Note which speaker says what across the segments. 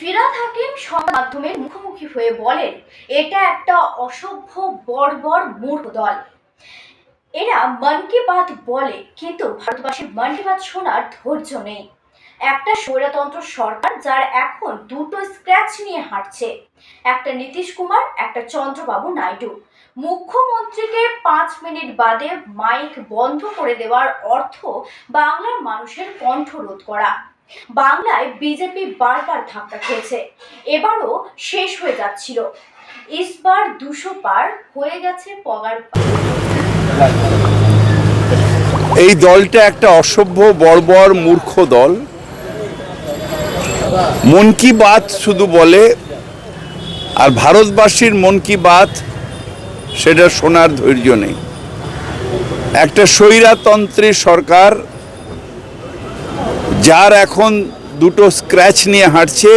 Speaker 1: ফিরাদ হাকিম সংবাদ মাধ্যমের মুখোমুখি হয়ে বলেন, এটা একটা অসভ্য, বর্বর, মূর্খ দল। এরা মন কি বাত বলে, কিন্তু ভারতবাসীর মন কি বাত শোনার ধৈর্য নেই। একটা স্বৈরতন্ত্র সরকার যার এখন দুটো স্ক্র্যাচ নিয়ে হাঁটছে। একটা নীতিশ কুমার, একটা চন্দ্রবাবু নাইডু। মুখ্যমন্ত্রীকে পাঁচ মিনিট বাদে মাইক বন্ধ করে দেওয়ার অর্থ বাংলার মানুষের কণ্ঠরোধ করা। বাংলায় বিজেপি বারবার ধাক্কা খেয়েছে। এবারও শেষ হয়ে যাচ্ছিল। ইসবার দুশো পার হয়ে গেছে পগার
Speaker 2: এই দলটা একটা অসভ্য, বর্বর, মূর্খ দল। মন কি বাত শুধু বলে, আর ভারতবাসীর মন কি বাত, সেটা শোনার ধৈর্য নেই। একটা স্বৈরাতন্ত্রী সরকার যার এখন দুটো স্ক্র্যাচ নিয়ে হাঁটছে।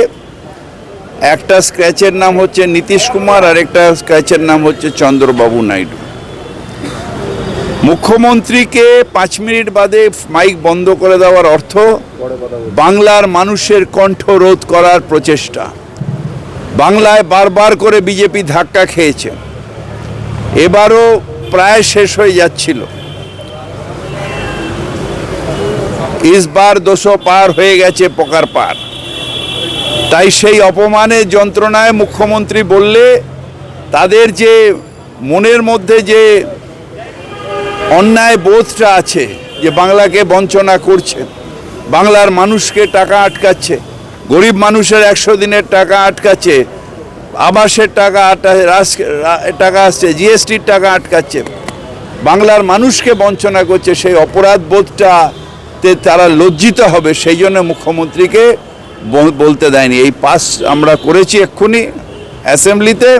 Speaker 2: একটা স্ক্র্যাচের নাম হচ্ছে নীতিশ কুমার আর একটা স্ক্র্যাচের নাম হচ্ছে চন্দ্রবাবু নাইডু। মুখ্যমন্ত্রীকে পাঁচ মিনিট বাদে মাইক বন্ধ করে দেওয়ার অর্থ, বাংলার মানুষের কণ্ঠ রোধ করার প্রচেষ্টা। বাংলায় বারবার করে বিজেপি ধাক্কা খেয়েছে। এবারও প্রায় শেষ হয়ে যাচ্ছিল। ইসবার দোষো পার হয়ে গেছে পকার পার। তাই সেই অপমানের যন্ত্রণায় মুখ্যমন্ত্রী বললে, তাদের যে মনের মধ্যে যে অন্যায় বোধটা আছে, যে বাংলাকে বঞ্চনা করছে, বাংলার মানুষকে টাকা আটকাচ্ছে, গরিব মানুষের একশো দিনের টাকা আটকাচ্ছে, আবাসের টাকা টাকা আসছে, জিএসটির টাকা আটকাচ্ছে, বাংলার মানুষকে বঞ্চনা করছে, সেই অপরাধ বোধটাতে তারা লজ্জিত হবে, সেই জন্য মুখ্যমন্ত্রীকে বল- বলতে দেয়নি। এই পাস আমরা করেছি এক্ষুনি অ্যাসেম্বলিতে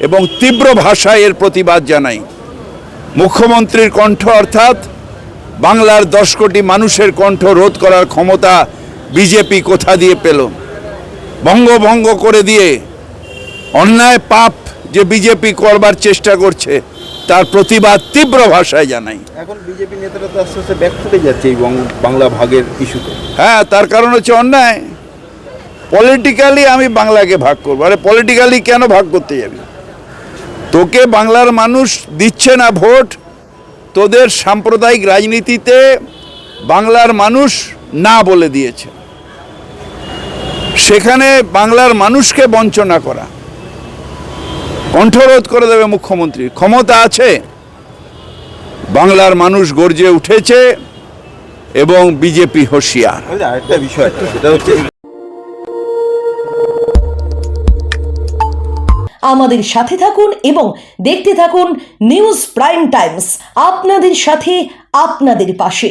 Speaker 2: এবং তীব্র ভাষায় এর প্রতিবাদ জানাই। মুখ্যমন্ত্রীর কণ্ঠ অর্থাৎ বাংলার দশ কোটি মানুষের কণ্ঠ রোধ করার ক্ষমতা বিজেপি কোথা দিয়ে পেল? ভঙ্গ করে দিয়ে অন্যায় পাপ যে বিজেপি করবার চেষ্টা করছে তার প্রতিবাদ তীব্র ভাষায় জানাই।
Speaker 3: এখন বিজেপি নেতারা তো আস্তে আস্তে ব্যাক ফুটে যাচ্ছে এই বাংলা ভাগের ইস্যুতে
Speaker 2: হ্যাঁ তার কারণ হচ্ছে অন্যায়। পলিটিক্যালি আমি বাংলাকে ভাগ করব। আরে পলিটিক্যালি কেন ভাগ করতে যাবি? তোকে বাংলার মানুষ দিচ্ছে না ভোট তোদের সাম্প্রদায়িক রাজনীতিতে বাংলার মানুষ না বলে দিয়েছে। সেখানে বাংলার মানুষকে বঞ্চনা করা। কণ্ঠরোধ করে দেবে মুখ্যমন্ত্রী। ক্ষমতা আছে বাংলার মানুষ গর্জে উঠেছে এবং বিজেপি হুঁশিয়ার।
Speaker 3: তাহলে আরেকটা বিষয় সেটা হচ্ছে
Speaker 4: আমাদের সাথে থাকুন এবং দেখতে থাকুন নিউজ প্রাইম টাইমস। আপনাদের সাথে আপনাদের পাশে।